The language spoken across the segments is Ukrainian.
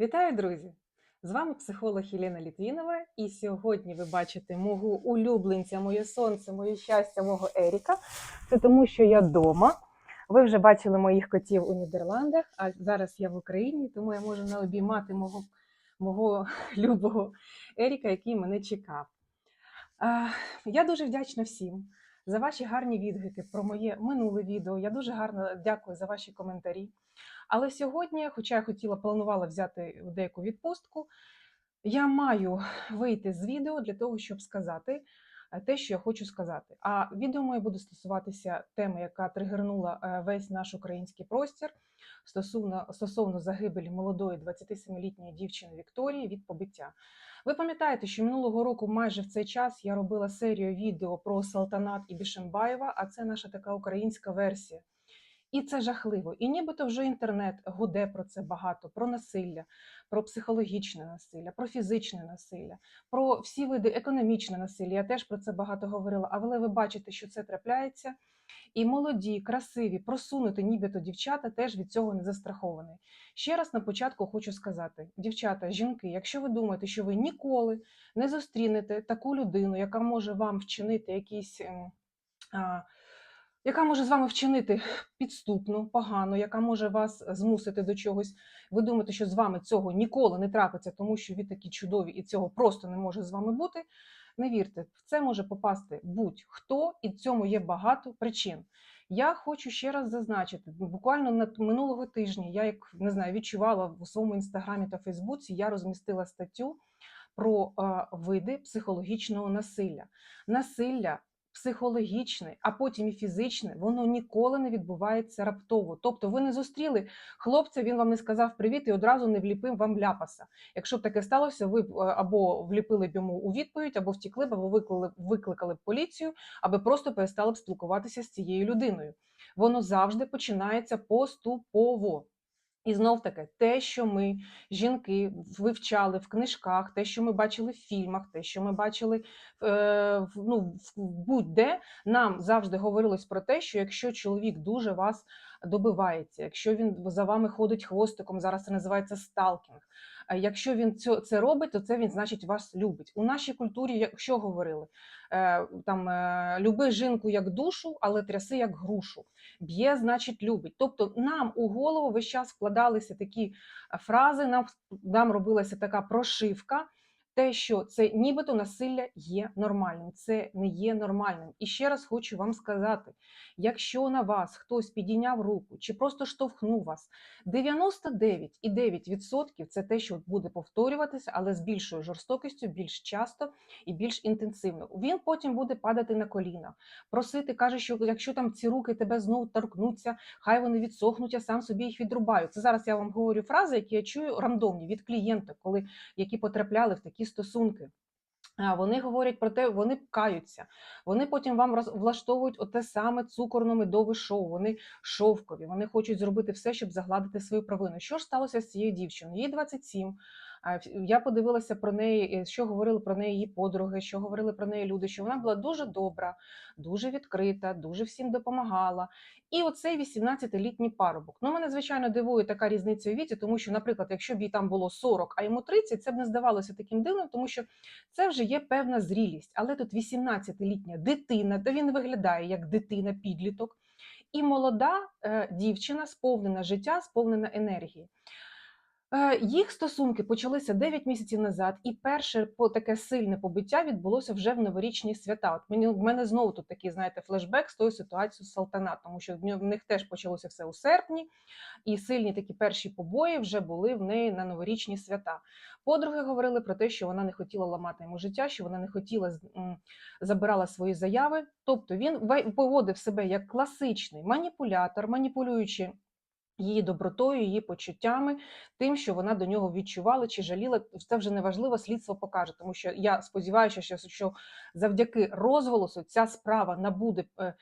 Вітаю, друзі! З вами психолог Єлена Літвінова, і сьогодні ви бачите мого улюбленця, моє сонце, моє щастя, мого Еріка. Це тому, що я вдома. Ви вже бачили моїх котів у Нідерландах, а зараз я в Україні, тому я можу не обіймати мого, мого любого Еріка, який мене чекав. Я дуже вдячна всім за ваші гарні відгуки про моє минуле відео. Я дуже гарно дякую за ваші коментарі. Але сьогодні, хоча я хотіла планувала взяти деяку відпустку, я маю вийти з відео для того, щоб сказати е, те, що я хочу сказати. А відео моє буде стосуватися теми, яка тригернула е, весь наш український простір стосовно, стосовно загибелі молодої 27-літньої дівчини Вікторії від побиття. Ви пам'ятаєте, що минулого року, майже в цей час, я робила серію відео про Салтанат і Бішенбаєва, а це наша така українська версія. І це жахливо. І нібито вже інтернет гуде про це багато: про насилля, про психологічне насилля, про фізичне насилля, про всі види економічне насилля. Я теж про це багато говорила. Але ви бачите, що це трапляється. І молоді, красиві, просунути, нібито дівчата теж від цього не застраховані. Ще раз на початку хочу сказати: дівчата, жінки, якщо ви думаєте, що ви ніколи не зустрінете таку людину, яка може вам вчинити якісь. ем, а, яка може з вами вчинити підступно, погано, яка може вас змусити до чогось. Ви думаєте, що з вами цього ніколи не трапиться, тому що ви такі чудові і цього просто не може з вами бути. Не вірте, в це може попасти будь-хто, і цьому є багато причин. Я хочу ще раз зазначити: буквально на минулого тижня я як не знаю, відчувала в своєму інстаграмі та Фейсбуці, я розмістила статтю про е, види психологічного насилля. Насилля психологічне, а потім і фізичне, воно ніколи не відбувається раптово. Тобто, ви не зустріли хлопця, він вам не сказав привіт і одразу не вліпив вам ляпаса. Якщо б таке сталося, ви б е, або вліпили б йому у відповідь, або втікли б, або викликали, викликали б поліцію, аби просто перестали б спілкуватися з цією людиною. Воно завжди починається поступово. І знов таки, те, що ми, жінки, вивчали в книжках, те, що ми бачили в фільмах, те, що ми бачили е, ну, будь-де, нам завжди говорилось про те, що якщо чоловік дуже вас добивається, якщо він за вами ходить хвостиком, зараз це називається сталкінг. А Якщо він це, робить, то це він значить вас любить. У нашій культурі, якщо говорили, е, там е, люби жінку як душу, але тряси як грушу. Б'є, значить, любить. Тобто нам у голову весь час вкладалися такі фрази, нам, нам робилася така прошивка. Те, що це нібито насилля є нормальним, це не є нормальним. І ще раз хочу вам сказати: якщо на вас хтось підійняв руку чи просто штовхнув вас, 99,9% це те, що буде повторюватися, але з більшою жорстокістю, більш часто і більш інтенсивно. Він потім буде падати на коліна, просити, каже, що якщо там ці руки тебе знову торкнуться, хай вони відсохнуть, я сам собі їх відрубаю. Це зараз я вам говорю фрази, які я чую рандомні від клієнта, коли які потрапляли в такі стосунки. Вони говорять про те, вони каються, вони потім вам роз, влаштовують оте саме цукорно-медове шоу. Вони шовкові, вони хочуть зробити все, щоб загладити свою провину. Що ж сталося з цією дівчиною? Їй 27, я подивилася про неї, е, що говорили про неї її подруги, що говорили про неї люди, що вона була дуже добра, дуже відкрита, дуже всім допомагала. І оцей 18-літній парубок. Ну, мене, звичайно, дивує така різниця у віці, тому що, наприклад, якщо б їй там було 40, а йому 30, це б не здавалося таким дивним, тому що це вже є певна зрілість. Але тут 18-літня дитина, то він виглядає як дитина, підліток, і молода е, дівчина, сповнена життя, сповнена енергії. Е, їх стосунки почалися 9 місяців назад, і перше таке сильне побиття відбулося вже в новорічні свята. От мені в мене знову тут такий, знаєте, флешбек з тою ситуацією з Салтана, тому що в них теж почалося все у серпні, і сильні такі перші побої вже були в неї на новорічні свята. Подруги говорили про те, що вона не хотіла ламати йому життя, що вона не хотіла забирала свої заяви. Тобто він поводив себе як класичний маніпулятор, маніпулюючи її добротою, її почуттями, тим, що вона до нього відчувала чи жаліла. Це вже неважливо, слідство покаже, тому що я сподіваюся, що що завдяки розголосу ця справа набуде е,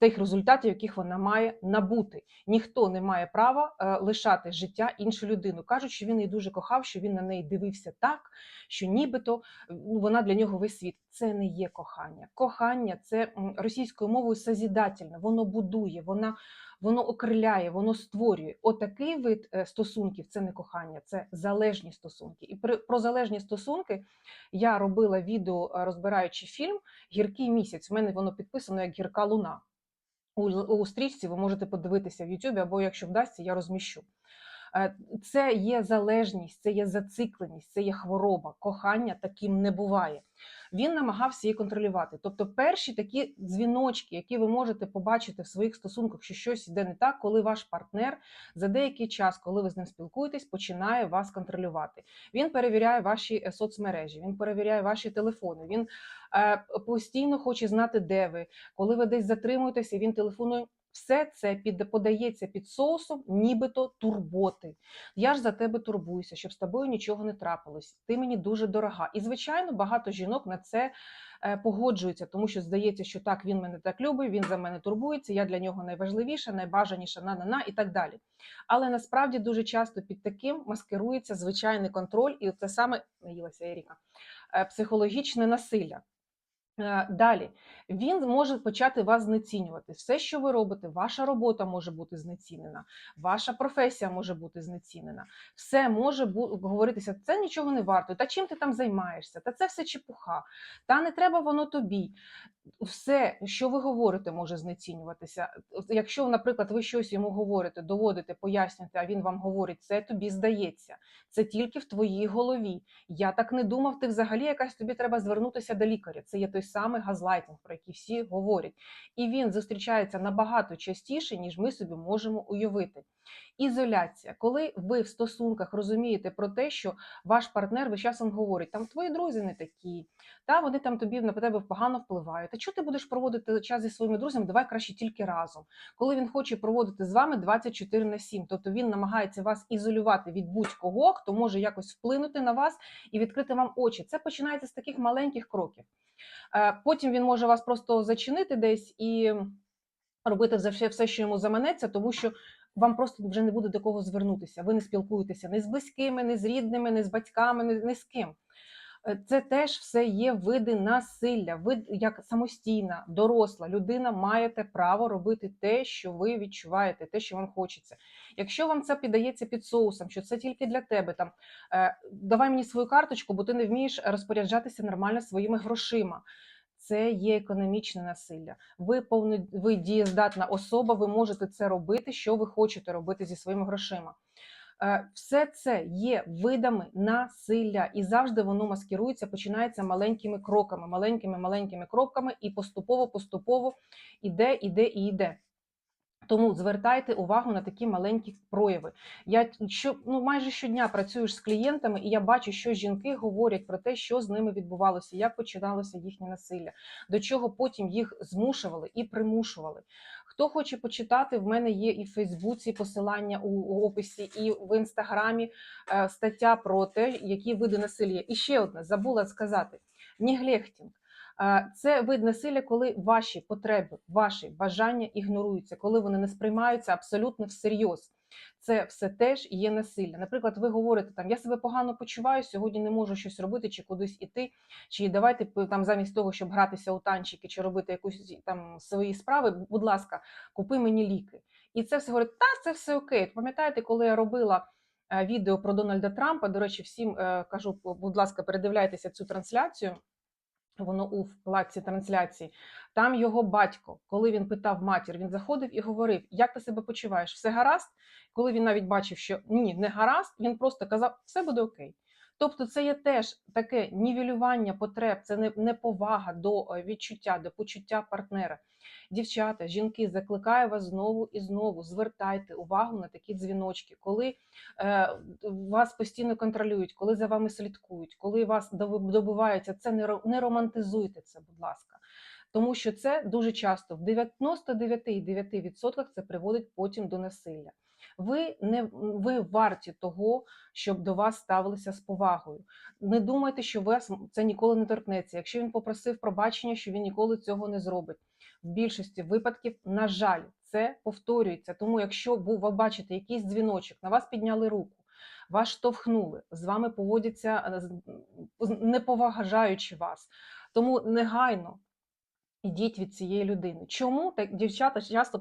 тих результатів, яких вона має набути. Ніхто не має права е, лишати життя іншу людину. Кажуть, що він її дуже кохав, що він на неї дивився так, що нібито ну, вона для нього весь світ. Це не є кохання. Кохання це російською мовою созідательне, воно будує, вона, воно окриляє, воно створює. Отакий вид е, стосунків це не кохання, це залежні стосунки. І про залежні стосунки я робила відео, е, розбираючи фільм Гіркий місяць. У мене воно підписано як гірка луна. У, у стрічці ви можете подивитися в Ютубі, або якщо вдасться, я розміщу. Е, Це є залежність, це є зацикленість, це є хвороба. Кохання таким не буває. Він намагався її контролювати. Тобто, перші такі дзвіночки, які ви можете побачити в своїх стосунках, що щось йде не так, коли ваш партнер за деякий час, коли ви з ним спілкуєтесь, починає вас контролювати. Він перевіряє ваші е, соцмережі, він перевіряє ваші телефони. Він е, постійно хоче знати, де ви, коли ви десь затримуєтеся, він телефонує. Все це під, подається під соусом, нібито турботи. Я ж за тебе турбуюся, щоб з тобою нічого не трапилось. Ти мені дуже дорога. І, звичайно, багато жінок на це е, погоджуються, тому що здається, що так він мене так любить, він за мене турбується, я для нього найважливіша, найбажаніша на-на-на і так далі. Але насправді дуже часто під таким маскирується звичайний контроль, і це саме наїлася Еріка, е, психологічне насилля. Е, Далі він може почати вас знецінювати. Все, що ви робите, ваша робота може бути знецінена, ваша професія може бути знецінена. Все може говоритися, це нічого не варто. Та чим ти там займаєшся? Та це все чепуха. Та не треба воно тобі. Все, що ви говорите, може знецінюватися. Якщо, наприклад, ви щось йому говорите, доводите, пояснюєте, а він вам говорить, це тобі здається, це тільки в твоїй голові. Я так не думав, ти взагалі якась тобі треба звернутися до лікаря. Це є той самий газлайтинг, про який всі говорять. І він зустрічається набагато частіше, ніж ми собі можемо уявити. Ізоляція, коли ви в стосунках розумієте про те, що ваш партнер весь час вам говорить, там твої друзі не такі, та вони там тобі на тебе погано впливають. Та чого ти будеш проводити час зі своїми друзями? Давай краще тільки разом. Коли він хоче проводити з вами 24 на 7, тобто він намагається вас ізолювати від будь-кого, хто може якось вплинути на вас і відкрити вам очі. Це починається з таких маленьких кроків. Е, Потім він може вас просто зачинити десь і робити все, що йому заманеться, тому що вам просто вже не буде до кого звернутися. Ви не спілкуєтеся ні з близькими, ні з рідними, ні з батьками, ні з ким. Е, Це теж все є види насилля. Ви як самостійна, доросла людина маєте право робити те, що ви відчуваєте, те, що вам хочеться. Якщо вам це піддається під соусом, що це тільки для тебе, там е, давай мені свою карточку, бо ти не вмієш розпоряджатися нормально своїми грошима. Це є економічне насилля. Ви повно, ви дієздатна особа, ви можете це робити, що ви хочете робити зі своїми грошима. Е, Все це є видами насилля, і завжди воно маскирується, починається маленькими кроками, маленькими маленькими кроками, і поступово, поступово іде, іде і йде. Тому звертайте увагу на такі маленькі прояви. Я що ну майже щодня працюю з клієнтами, і я бачу, що жінки говорять про те, що з ними відбувалося, як починалося їхнє насилля, до чого потім їх змушували і примушували. Хто хоче почитати, в мене є і в Фейсбуці посилання у, описі, і в інстаграмі е, стаття про те, які види насилля. І ще одне забула сказати: Ніглехтінг. Е, Це вид насилля, коли ваші потреби, ваші бажання ігноруються, коли вони не сприймаються абсолютно всерйоз. Це все теж є насилля. Наприклад, ви говорите там, я себе погано почуваю, сьогодні не можу щось робити, чи кудись іти, чи давайте там замість того, щоб гратися у танчики, чи робити якусь там свої справи, будь ласка, купи мені ліки. І це все говорить, та це все окей. Пам'ятаєте, коли я робила е, відео про Дональда Трампа? До речі, всім е, кажу, будь ласка, передивляйтеся цю трансляцію. Воно у вкладці трансляції. Там його батько, коли він питав матір, він заходив і говорив: Як ти себе почуваєш? Все гаразд? Коли він навіть бачив, що ні, не гаразд, він просто казав, все буде окей. Тобто, це є теж таке нівелювання потреб, це не неповага до е, відчуття, до почуття партнера. Дівчата, жінки, закликаю вас знову і знову. Звертайте увагу на такі дзвіночки, коли е, вас постійно контролюють, коли за вами слідкують, коли вас добиваються, це не романтизуйте це, будь ласка. Тому що це дуже часто в 99,9% це приводить потім до насилля. Ви не ви варті того, щоб до вас ставилися з повагою. Не думайте, що вас це ніколи не торкнеться. Якщо він попросив пробачення, що він ніколи цього не зробить. в більшості випадків, на жаль, це повторюється. Тому, якщо ви бачите якийсь дзвіночок, на вас підняли руку, вас штовхнули, з вами поводяться е, не поважаючи вас. Тому негайно ідіть від цієї людини. Чому так дівчата часто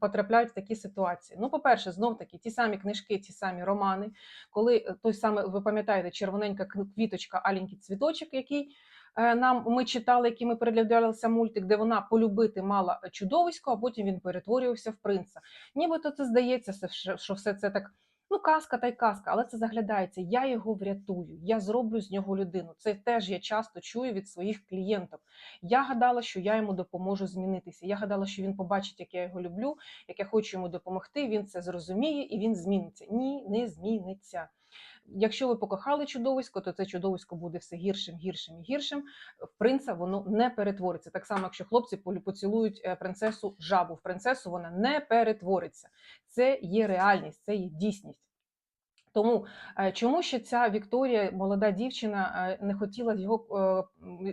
потрапляють в такі ситуації? Ну, по-перше, знов таки ті самі книжки, ті самі романи, коли е, той саме, ви пам'ятаєте, червоненька квіточка, аленький цвіточок, який е, нам ми читали, який ми переглядалися мультик, де вона полюбити мала чудовисько, а потім він перетворювався в принца. Нібито це здається, що- що все це так. Ну, казка та й казка, але це заглядається. Я його врятую, я зроблю з нього людину. Це теж я часто чую від своїх клієнток. Я гадала, що я йому допоможу змінитися. Я гадала, що він побачить, як я його люблю, як я хочу йому допомогти. Він це зрозуміє і він зміниться. Ні, не зміниться. Якщо ви покохали чудовисько, то це чудовисько буде все гіршим, гіршим і гіршим. В принца воно не перетвориться. Так само, якщо хлопці поцілують е, принцесу жабу, в принцесу вона не перетвориться. Це є реальність, це є дійсність. Тому е, чому ще ця Вікторія, молода дівчина, е, не хотіла його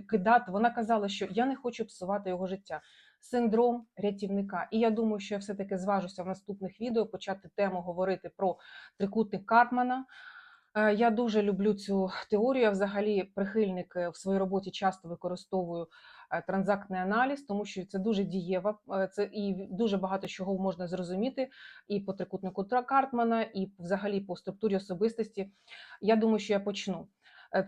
кидати? Вона казала, що я не хочу псувати його життя. Синдром рятівника. І я думаю, що я все-таки зважуся в наступних відео почати тему говорити про трикутник Карпмана. Е, Я дуже люблю цю теорію. Я взагалі прихильник в своїй роботі часто використовую е, транзактний аналіз, тому що це дуже дієво. е, Це і дуже багато чого можна зрозуміти і по трикутнику Картмана, і взагалі по структурі особистості. Я думаю, що я почну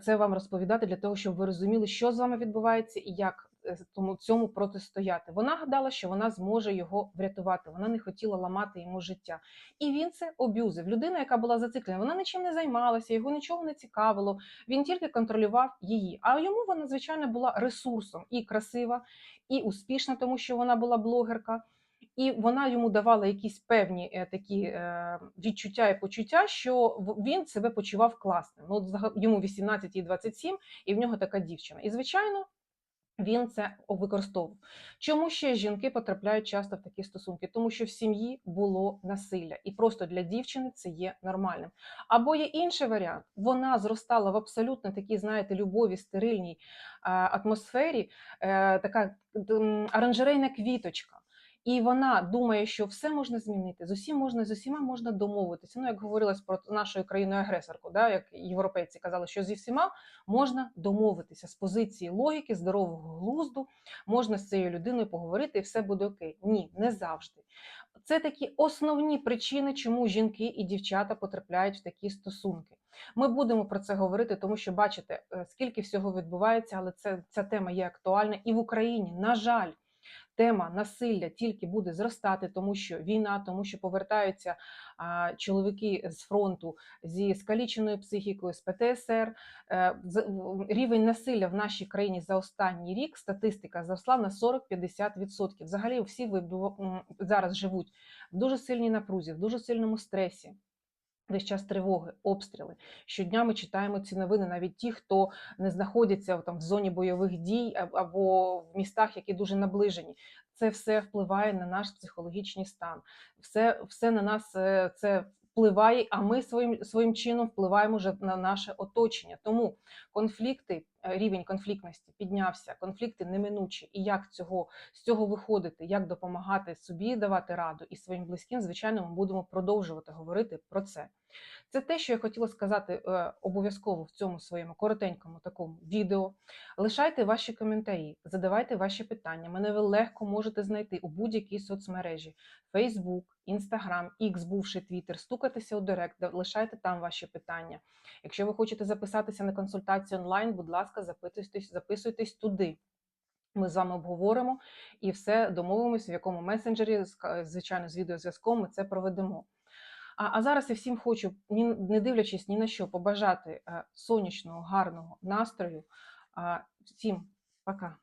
це вам розповідати для того, щоб ви розуміли, що з вами відбувається і як тому цьому протистояти. Вона гадала, що вона зможе його врятувати. Вона не хотіла ламати йому життя. І він це обюзив. Людина, яка була зациклена, вона нічим не займалася, його нічого не цікавило. Він тільки контролював її. А йому вона, звичайно, була ресурсом і красива, і успішна, тому що вона була блогерка. І вона йому давала якісь певні е, такі е, відчуття і почуття, що він себе почував класним. Ну, от йому 18 і 27, і в нього така дівчина. І звичайно, він це використовував. Чому ще жінки потрапляють часто в такі стосунки? Тому що в сім'ї було насилля, і просто для дівчини це є нормальним. Або є інший варіант: вона зростала в абсолютно такій, знаєте, любові, стерильній атмосфері, е, така оранжерейна квіточка. І вона думає, що все можна змінити, з усім можна з усіма можна домовитися. Ну, як говорилось про нашу країну агресорку, да, як європейці казали, що зі всіма можна домовитися з позиції логіки, здорового глузду, можна з цією людиною поговорити, і все буде окей. Ні, не завжди. Це такі основні причини, чому жінки і дівчата потрапляють в такі стосунки. Ми будемо про це говорити, тому що бачите, е, скільки всього відбувається, але це ця тема є актуальна і в Україні. На жаль, тема насилля тільки буде зростати, тому що війна, тому що повертаються а, чоловіки з фронту зі скаліченою психікою, з ПТСР. Е, рівень насилля в нашій країні за останній рік статистика зросла на 40-50%. Взагалі, всі ви зараз живуть в дуже сильній напрузі, в дуже сильному стресі. Весь час тривоги, обстріли. Щодня ми читаємо ці новини, навіть ті, хто не знаходяться там в зоні бойових дій або в містах, які дуже наближені. Це все впливає на наш психологічний стан. Все, все на нас е, це впливає, а ми своїм своїм чином впливаємо вже на наше оточення. Тому конфлікти, рівень конфліктності піднявся, конфлікти неминучі. І як цього з цього виходити, як допомагати собі давати раду і своїм близьким, звичайно, ми будемо продовжувати говорити про це. Це те, що я хотіла сказати е, обов'язково в цьому своєму коротенькому такому відео. Лишайте ваші коментарі, задавайте ваші питання. Мене ви легко можете знайти у будь-якій соцмережі: Facebook, Instagram, X, бувший Twitter, стукатися у Директ, лишайте там ваші питання. Якщо ви хочете записатися на консультацію онлайн, будь ласка, записуйтесь, записуйтесь туди. Ми з вами обговоримо і все домовимось, в якому месенджері, звичайно, з відеозв'язком ми це проведемо. А, а зараз я всім хочу, ні, не дивлячись ні на що, побажати е, сонячного, гарного настрою. А, всім пока.